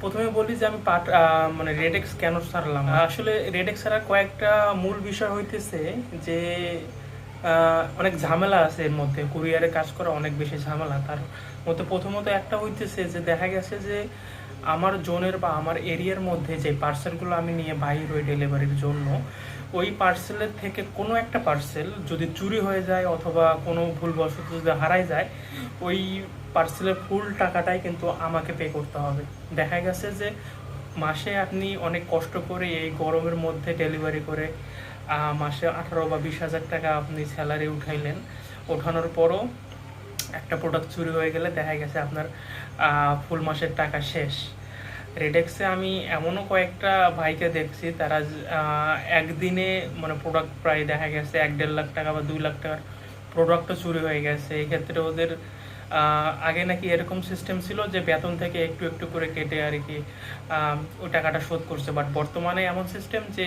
প্রথমে বলি যে আমি পাট মানে রেডেক্স কেন সারলাম? আসলে রেডেক্স সারা কয়েকটা মূল বিষয় হইতেছে যে অনেক ঝামেলা আছে এর মধ্যে। কুরিয়ারে কাজ করা অনেক বেশি ঝামেলা। তার মধ্যে প্রথমত একটা হইতেছে যে দেখা গেছে যে আমার জোনের বা আমার এরিয়ার মধ্যে যে পার্সেলগুলো আমি নিয়ে বাইর হই ডেলিভারির জন্য, ওই পার্সেলের থেকে কোনো একটা পার্সেল যদি চুরি হয়ে যায় অথবা কোনো ভুলবশত যদি হারাই যায়, ওই পার্সেলের ফুল টাকাটাই কিন্তু আমাকে পে করতে হবে। দেখা গেছে যে মাসে আপনি অনেক কষ্ট করে এই গরমের মধ্যে ডেলিভারি করে মাসে আঠারো বা বিশ হাজার টাকা আপনি স্যালারি উঠাইলেন, ওঠানোর পরও একটা প্রোডাক্ট চুরি হয়ে গেলে দেখা গেছে আপনার ফুল মাসের টাকা শেষ। রেডেক্সে আমি এমনও কয়েকটা ভাইকে দেখছি, তারা একদিনে মানে প্রোডাক্ট প্রায় দেখা গেছে এক দেড় লাখ টাকা বা দুই লাখ টাকার প্রোডাক্টও চুরি হয়ে গেছে। এই ক্ষেত্রে ওদের আগে নাকি এরকম সিস্টেম ছিল যে বেতন থেকে একটু একটু করে কেটে আর কি ওই টাকাটা শোধ করছে। বাট বর্তমানে এমন সিস্টেম যে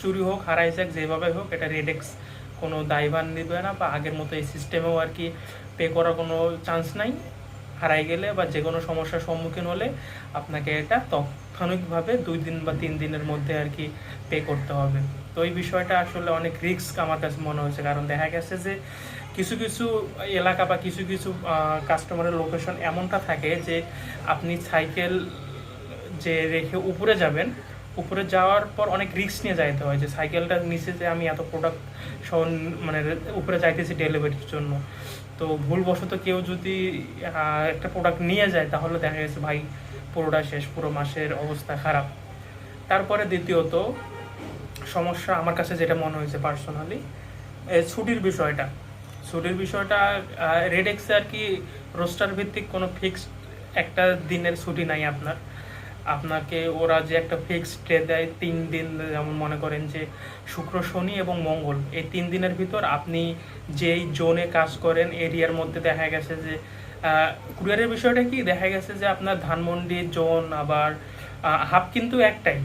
চুরি হোক, হারাই যাক, যেভাবে হোক, এটা রেডেক্স কোনো দায়ভার নিবে না বা আগের মতো এই সিস্টেমেও আর কি পে করার কোনো চান্স নাই। হারাই গেলে বা যে কোনো সমস্যার সম্মুখীন হলে আপনাকে এটা তাৎক্ষণিকভাবে দুই দিন বা তিন দিনের মধ্যে আর কি পে করতে হবে। তো এই বিষয়টা আসলে অনেক রিস্ক আমার কাছে মনে হয়েছে। কারণ দেখা গেছে যে কিছু কিছু এলাকা বা কিছু কিছু কাস্টমারের লোকেশন এমনটা থাকে যে আপনি সাইকেল যে রেখে উপরে যাবেন, উপরে যাওয়ার পর অনেক রিস্ক নিয়ে যাইতে হয় যে সাইকেলটার নিচে যে আমি এত প্রোডাক্ট সহ মানে উপরে যাইতেছি ডেলিভারির জন্য। তো ভুলবশত কেউ যদি একটা প্রোডাক্ট নিয়ে যায়, তাহলে দেখা গেছে ভাই, পুরোটা শেষ, পুরো মাসের অবস্থা খারাপ। তারপরে দ্বিতীয়ত, সমস্যা আমার কাছে যেটা মনে হয়েছে পার্সোনালি ছুটির বিষয়টা। ছুটির বিষয়টা রেডেক্সে আর কি রোস্টার ভিত্তিক কোনো ফিক্সড একটা দিনের ছুটি নাই আপনার। আপনাকে ওরা যে একটা ফিক্সড ডে দেয়, তিন দিন যেমন মনে করেন যে শুক্র, শনি এবং মঙ্গল, এই তিন দিনের ভিতর আপনি যেই জোনে কাজ করেন, এরিয়ার মধ্যে দেখা গেছে যে কুরিয়ারের বিষয়টা কি? দেখা গেছে যে আপনার ধানমন্ডি জোন, আবার হাব কিন্তু একটাই।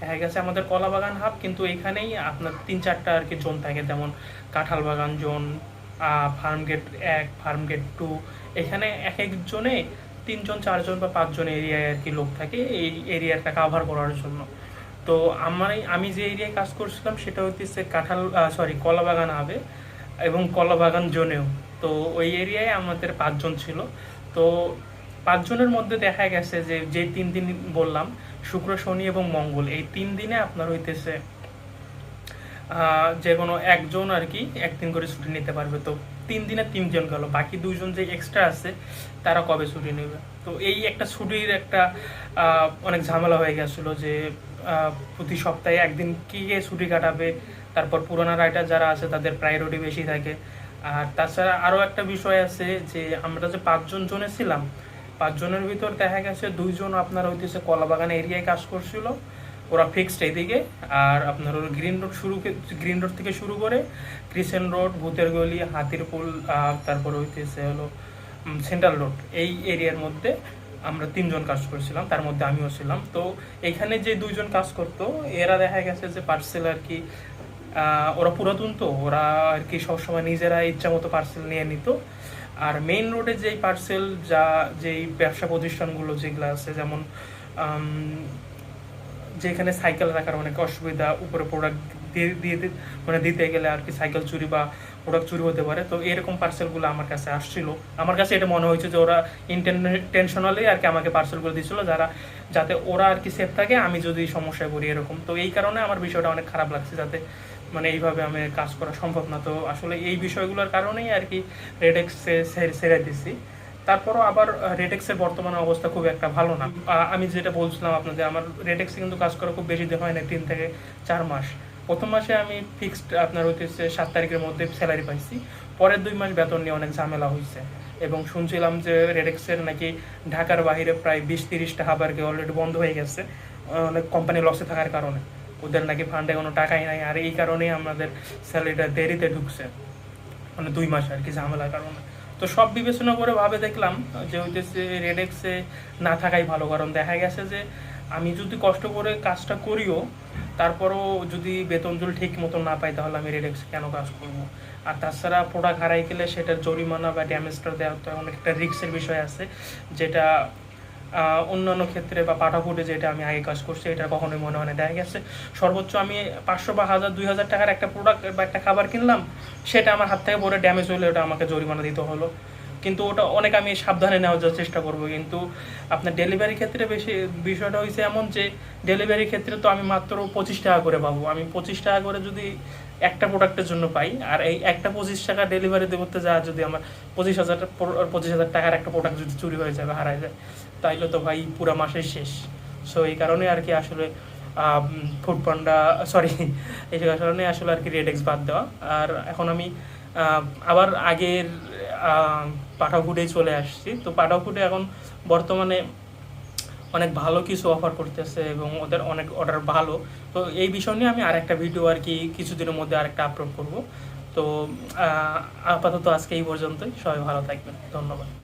দেখা গেছে আমাদের কলা বাগান হাব কিন্তু এখানেই আপনার তিন চারটা আর কি জোন থাকে, যেমন কাঁঠাল বাগান জোন ফার্ম গেট এক ফার্ম গেট টু এখানে এক এক জনে তিনজন, চারজন বা পাঁচজন এরিয়ায় আর কি লোক থাকে এই এরিয়াটা কাভার করার জন্য। তো আমার আমি যে এরিয়ায় কাজ করছিলাম সেটা হচ্ছে কাঁঠাল সরি কলা বাগান হবে এবং কলা বাগান জোনেও। তো ওই এরিয়ায় আমাদের পাঁচজন ছিল। তো পাঁচজনের মধ্যে দেখা গেছে যে যে তিন দিন বললাম, শুক্র, শনি এবং মঙ্গল, এই তিন দিনে আপনার হইতেছে যে কোনো একজন আর কি একদিন করে ছুটি নিতে পারবে। তো তিন দিনে তিনজন গেল। বাকি দুইজন যে এক্সট্রা আছে, তারা কবে ছুটি নেবে? তো এই একটা ছুটির একটা অনেক ঝামেলা হয়ে গেছিল যে প্রতি সপ্তাহে একদিন কি কে ছুটি কাটাবে, তারপর পুরোনো রাইটার যারা আছে তাদের প্রায়োরিটি বেশি থাকে। আর তাছাড়া আরও একটা বিষয় আছে যে, আমরা যে পাঁচজন জনে ছিলাম, পাঁচজনের ভিতর দেখা গেছে দুইজন আপনার হইতেছে কলাবাগান এরিয়ায় কাজ করছিল। ওরা ফিক্সড এইদিকে। আর আপনার ওর গ্রিন রোড শুরু গ্রিন রোড থেকে শুরু করে ক্রিসেন রোড ভূতের গলি হাতির পুল তারপর হইতেছে হলো সেন্ট্রাল রোড এই এরিয়ার মধ্যে আমরা তিনজন কাজ করছিলাম, তার মধ্যে আমিও ছিলাম। তো এখানে যে দুইজন কাজ করতো, এরা দেখা গেছে যে পার্সেল আর কি ওরা পুরাতন তো, ওরা আর কি সবসময় নিজেরা ইচ্ছা মতো পার্সেল নিয়ে নিত। আর মেইন রোডে যেই পার্সেল যা, যেই ব্যবসা প্রতিষ্ঠানগুলো যেগুলো আছে, যেমন যেখানে সাইকেল রাখার অনেক অসুবিধা, উপরে প্রোডাক্ট দিয়ে মানে দিতে গেলে আর কি সাইকেল চুরি বা প্রোডাক্ট চুরি হতে পারে। তো এরকম পার্সেলগুলো আমার কাছে আসছিল। আমার কাছে এটা মনে হয়েছে যে ওরা ইন্টেনশনালি আর কি আমাকে পার্সেলগুলো দিয়েছিল যারা, যাতে ওরা আর কি সেফ থাকে, আমি যদি সমস্যায় পড়ি এরকম। তো এই কারণে আমার বিষয়টা অনেক খারাপ লাগছে যাতে মানে এইভাবে আমি কাজ করা সম্ভব না। তো আসলে এই বিষয়গুলোর কারণেই আর কি রেডেক্সে ছেড়ে দিছি। তারপরও আবার রেডেক্সের বর্তমানে অবস্থা খুব একটা ভালো না। আমি যেটা বলছিলাম আপনাদের, আমার রেডেক্সে কিন্তু কাজ করা খুব বেশি দিন হয় না তিন থেকে চার মাস। প্রথম মাসে আমি ফিক্সড আপনার হইতেছে সাত তারিখের মধ্যে স্যালারি পাইছি। পরের দুই মাস বেতন নিয়ে অনেক ঝামেলা হয়েছে এবং শুনছিলাম যে রেডেক্সের নাকি ঢাকার বাইরে প্রায় বিশ তিরিশটা হাবারকে অলরেডি বন্ধ হয়ে গেছে অনেক কোম্পানি লসে থাকার কারণে। ওদের নাকি ফান্ডে কোনো টাকাই নাই, আর এই কারণেই আমাদের স্যালারিটা দেরিতে ঢুকছে। মানে দুই মাস আর কি ঝামেলার কারণে। তো সব বিবেচনা করে ভাবে দেখলাম, যে হইতেছে রেডেক্সে না থাকাই ভালো, কারণ দেখা গেছে যে আমি যদি কষ্ট করে কাজটা করিও, তারপরও যদি বেতন জল ঠিক মতো না পাই, তাহলে আমি রেডেক্সে কেন কাজ করব? আর তাছাড়া প্রোডাক্ট হারাই গেলে সেটার জরিমানা বা ড্যামেজটা দেওয়া তো এমন একটা রিক্সের বিষয় আছে, যেটা অন্যান্য ক্ষেত্রে বা পাঠাপুটে যেটা আমি আগে কাজ করছি, এটা কখনোই মনে হয় না, দেখা গেছে। সর্বোচ্চ আমি পাঁচশো বা হাজার, দুই হাজার টাকার একটা প্রোডাক্ট বা একটা খাবার কিনলাম, সেটা আমার হাত থেকে পরে ড্যামেজ হলে ওটা আমাকে জরিমানা দিতে হলো। কিন্তু ওটা অনেক আমি সাবধানে নেওয়ার চেষ্টা করব। কিন্তু আপনার ডেলিভারি ক্ষেত্রে বেশি, বিষয়টা হয়েছে এমন যে ডেলিভারি ক্ষেত্রে তো আমি মাত্র পঁচিশ টাকা করে পাবো। আমি পঁচিশ টাকা করে যদি একটা প্রোডাক্টের জন্য পাই, আর এই একটা পঁচিশ টাকা ডেলিভারি করতে যা যদি আমার পঁচিশ হাজার পঁচিশ হাজার টাকার একটা প্রোডাক্ট যদি চুরি হয়ে যায় বা হারায় যায় তাইলে তো ভাই পুরা মাসের শেষ। সো এই কারণে আর কি আসলে ফুড পান্ডা সরি এই কারণে আসলে আর কি রেড এক্স বাদ দেওয়া। আর এখন আমি আবার আগের পাঠাও ফুডেই চলে আসছি। তো পাঠাও ফুডে এখন বর্তমানে অনেক ভালো কিছু অফার করতেছে এবং ওদের অনেক অর্ডার ভালো। তো এই বিষয় নিয়ে আমি আরেকটা ভিডিও আর কি কিছুদিনের মধ্যে আরেকটা আপলোড করব। তো আপাতত আজকে এই পর্যন্তই। সবাই ভালো থাকবেন। ধন্যবাদ।